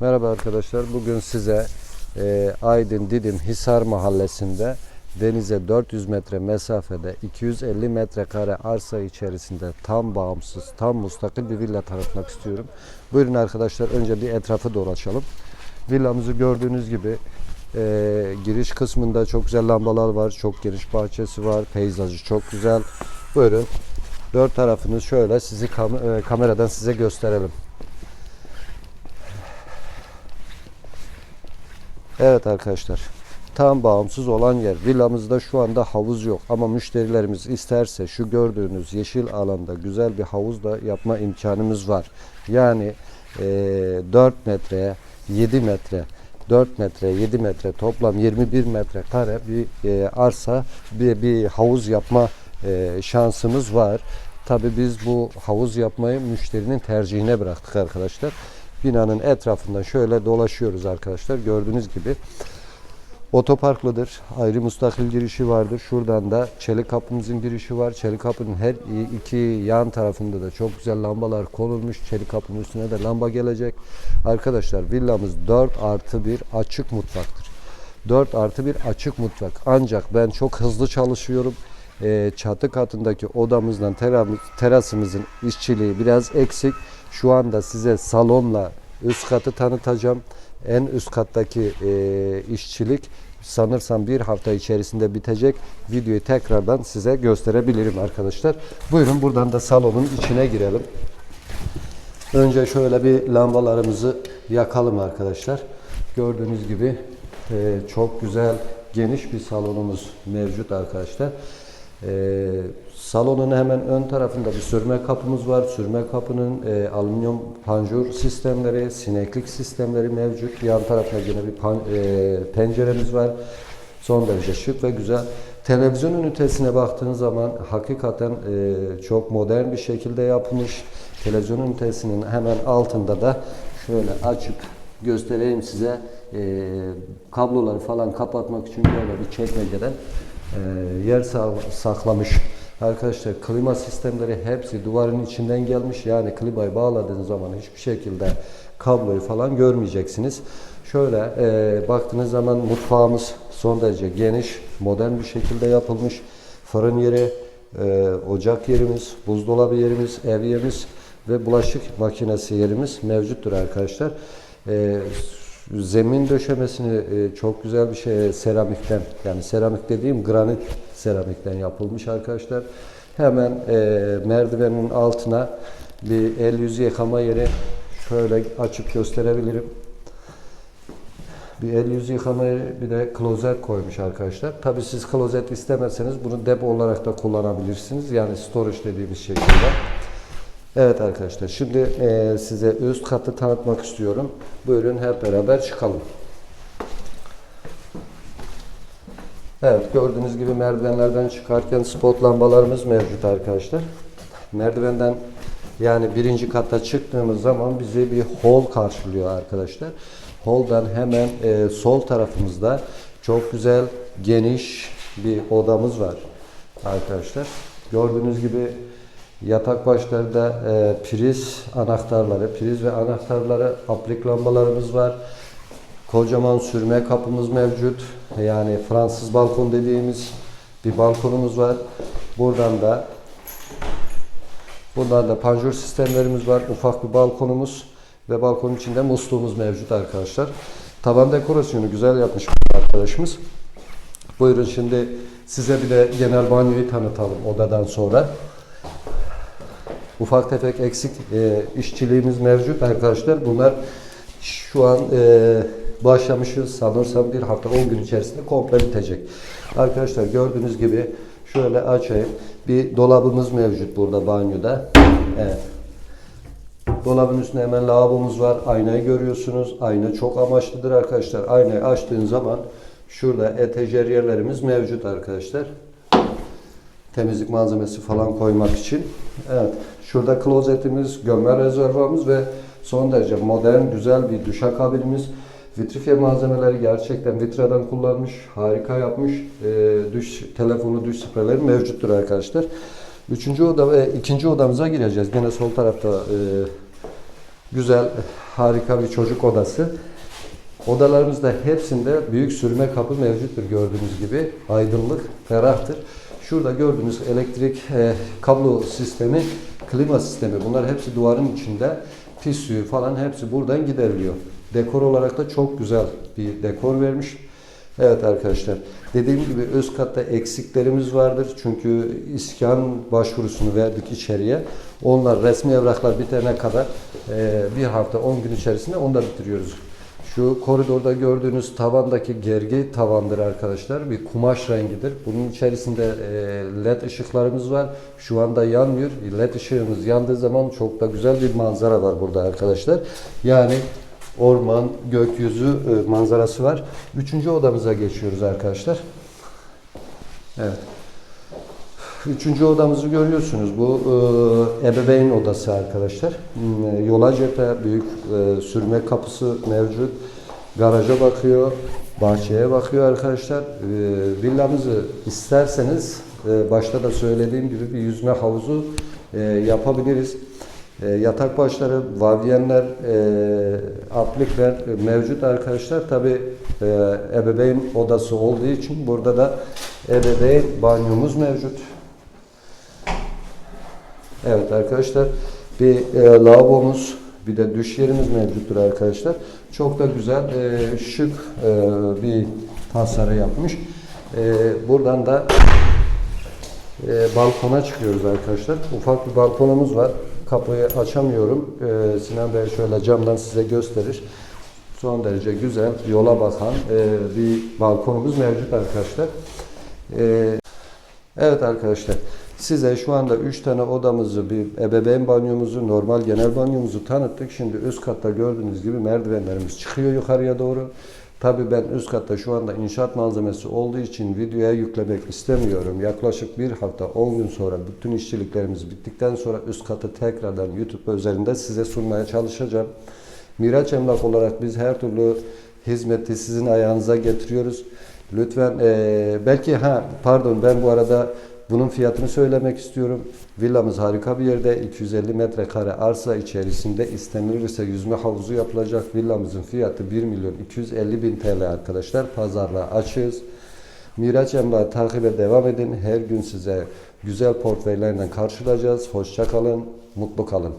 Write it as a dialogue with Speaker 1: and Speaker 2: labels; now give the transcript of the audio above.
Speaker 1: Merhaba arkadaşlar. Bugün size e, Aydın Didim Hisar Mahallesi'nde denize 400 metre mesafede 250 metrekare arsa içerisinde tam bağımsız, tam mustakil bir villa tanıtmak istiyorum. Buyurun arkadaşlar önce bir etrafı dolaşalım. Villamızı gördüğünüz gibi e, giriş kısmında çok güzel lambalar var, çok geniş bahçesi var, peyzajı çok güzel. Buyurun dört tarafını şöyle sizi kam- e, kameradan size gösterelim. Evet arkadaşlar. Tam bağımsız olan yer. Villamızda şu anda havuz yok ama müşterilerimiz isterse şu gördüğünüz yeşil alanda güzel bir havuz da yapma imkanımız var. Yani e, 4 metreye 7 metre 4 metre 7 metre toplam 21 metre kare bir e, arsa bir, bir havuz yapma e, şansımız var. Tabi biz bu havuz yapmayı müşterinin tercihine bıraktık arkadaşlar. Binanın etrafından şöyle dolaşıyoruz arkadaşlar. Gördüğünüz gibi otoparklıdır. Ayrı mustakil girişi vardır. Şuradan da çelik kapımızın girişi var. Çelik kapının her iki yan tarafında da çok güzel lambalar konulmuş. Çelik kapının üstüne de lamba gelecek. Arkadaşlar villamız 4 artı 1 açık mutfaktır. 4 artı bir açık mutfak. Ancak ben çok hızlı çalışıyorum. Ee, çatı katındaki odamızdan teramız, terasımızın işçiliği biraz eksik. Şu anda size salonla üst katı tanıtacağım. En üst kattaki e, işçilik sanırsam bir hafta içerisinde bitecek. Videoyu tekrardan size gösterebilirim arkadaşlar. Buyurun buradan da salonun içine girelim. Önce şöyle bir lambalarımızı yakalım arkadaşlar. Gördüğünüz gibi e, çok güzel geniş bir salonumuz mevcut arkadaşlar. E, salonun hemen ön tarafında bir sürme kapımız var. Sürme kapının e, alüminyum panjur sistemleri, sineklik sistemleri mevcut. Yan tarafta yine bir pan- e, penceremiz var. Son derece şık ve güzel. Televizyon ünitesine baktığınız zaman hakikaten e, çok modern bir şekilde yapılmış. Televizyon ünitesinin hemen altında da şöyle açıp göstereyim size. E, kabloları falan kapatmak için böyle bir çekmeceden yer sa- saklamış. Arkadaşlar klima sistemleri hepsi duvarın içinden gelmiş. Yani klimayı bağladığınız zaman hiçbir şekilde kabloyu falan görmeyeceksiniz. Şöyle e, baktığınız zaman mutfağımız son derece geniş, modern bir şekilde yapılmış. Fırın yeri, e, ocak yerimiz, buzdolabı yerimiz, ev yerimiz ve bulaşık makinesi yerimiz mevcuttur arkadaşlar. E, zemin döşemesini e, çok güzel bir şey seramikten yani seramik dediğim granit seramikten yapılmış arkadaşlar. Hemen e, merdivenin altına bir el yüzü yıkama yeri şöyle açıp gösterebilirim. Bir el yüzü yıkama yeri bir de klozet koymuş arkadaşlar. Tabi siz klozet istemezseniz bunu depo olarak da kullanabilirsiniz. Yani storage dediğimiz şekilde. Evet arkadaşlar şimdi e, size üst katı tanıtmak istiyorum. Buyurun hep beraber çıkalım. Evet gördüğünüz gibi merdivenlerden çıkarken spot lambalarımız mevcut arkadaşlar. Merdivenden yani birinci kata çıktığımız zaman bizi bir hol karşılıyor arkadaşlar. Holdan hemen e, sol tarafımızda çok güzel geniş bir odamız var arkadaşlar. Gördüğünüz gibi yatak başlarında e, priz anahtarları, priz ve anahtarları, aplik lambalarımız var. Kocaman sürme kapımız mevcut. Yani Fransız balkon dediğimiz bir balkonumuz var. Buradan da buradan da panjur sistemlerimiz var. Ufak bir balkonumuz ve balkonun içinde musluğumuz mevcut arkadaşlar. Tavan dekorasyonu güzel yapmış arkadaşımız. Buyurun şimdi size bir de genel banyoyu tanıtalım odadan sonra. Ufak tefek eksik e, işçiliğimiz mevcut arkadaşlar. Bunlar şu an e, başlamışız. Sanırsam bir hafta 10 gün içerisinde komple bitecek. Arkadaşlar gördüğünüz gibi şöyle açayım. Bir dolabımız mevcut burada banyoda. Evet. Dolabın üstünde hemen lavabomuz var. Aynayı görüyorsunuz. Ayna çok amaçlıdır arkadaşlar. Aynayı açtığın zaman şurada etajer yerlerimiz mevcut arkadaşlar temizlik malzemesi falan koymak için. Evet. Şurada klozetimiz, gömme rezervuarımız ve son derece modern, güzel bir duşakabinimiz. Vitrifiye malzemeleri gerçekten vitradan kullanmış, harika yapmış. Ee, duş telefonu, duş spreyleri mevcuttur arkadaşlar. Üçüncü oda ve ikinci odamıza gireceğiz. Gene sol tarafta e, güzel harika bir çocuk odası. Odalarımızda hepsinde büyük sürme kapı mevcuttur gördüğünüz gibi. Aydınlık, ferahtır. Şurada gördüğünüz elektrik e, kablo sistemi, klima sistemi bunlar hepsi duvarın içinde. Pis suyu falan hepsi buradan gideriliyor. Dekor olarak da çok güzel bir dekor vermiş. Evet arkadaşlar. Dediğim gibi üst katta eksiklerimiz vardır. Çünkü iskan başvurusunu verdik içeriye. Onlar resmi evraklar bitene kadar e, bir hafta 10 gün içerisinde onu da bitiriyoruz. Şu koridorda gördüğünüz tavandaki gergi tavandır arkadaşlar. Bir kumaş rengidir. Bunun içerisinde e, led ışıklarımız var. Şu anda yanmıyor. Led ışığımız yandığı zaman çok da güzel bir manzara var burada arkadaşlar. Yani orman, gökyüzü e, manzarası var. Üçüncü odamıza geçiyoruz arkadaşlar. Evet. Üçüncü odamızı görüyorsunuz. Bu e, ebeveyn odası arkadaşlar. Hmm, e, Yola cephe, büyük e, sürme kapısı mevcut. Garaja bakıyor, bahçeye bakıyor arkadaşlar. E, villamızı isterseniz başta da söylediğim gibi bir yüzme havuzu yapabiliriz. Yatak başları, vavyenler, aplikler mevcut arkadaşlar. Tabi ebeveyn odası olduğu için burada da ebeveyn banyomuz mevcut. Evet arkadaşlar bir e, lavabomuz bir de duş yerimiz mevcuttur arkadaşlar. Çok da güzel e, şık e, bir tasarı yapmış. E, buradan da e, balkona çıkıyoruz arkadaşlar. Ufak bir balkonumuz var. Kapıyı açamıyorum. E, Sinan Bey şöyle camdan size gösterir. Son derece güzel, yola bakan e, bir balkonumuz mevcut arkadaşlar. E, evet arkadaşlar. Size şu anda 3 tane odamızı, bir ebeveyn banyomuzu, normal genel banyomuzu tanıttık. Şimdi üst katta gördüğünüz gibi merdivenlerimiz çıkıyor yukarıya doğru. Tabii ben üst katta şu anda inşaat malzemesi olduğu için videoya yüklemek istemiyorum. Yaklaşık bir hafta 10 gün sonra bütün işçiliklerimiz bittikten sonra üst katı tekrardan YouTube özelinde size sunmaya çalışacağım. Miraç Emlak olarak biz her türlü hizmeti sizin ayağınıza getiriyoruz. Lütfen eee, belki ha pardon ben bu arada bunun fiyatını söylemek istiyorum. Villamız harika bir yerde 250 metrekare arsa içerisinde istenilirse yüzme havuzu yapılacak. Villamızın fiyatı 1 milyon 250 bin TL arkadaşlar. Pazarlığa açığız. Miraç Emlak'ı takibe devam edin. Her gün size güzel portföylerden karşılayacağız. Hoşça kalın, mutlu kalın.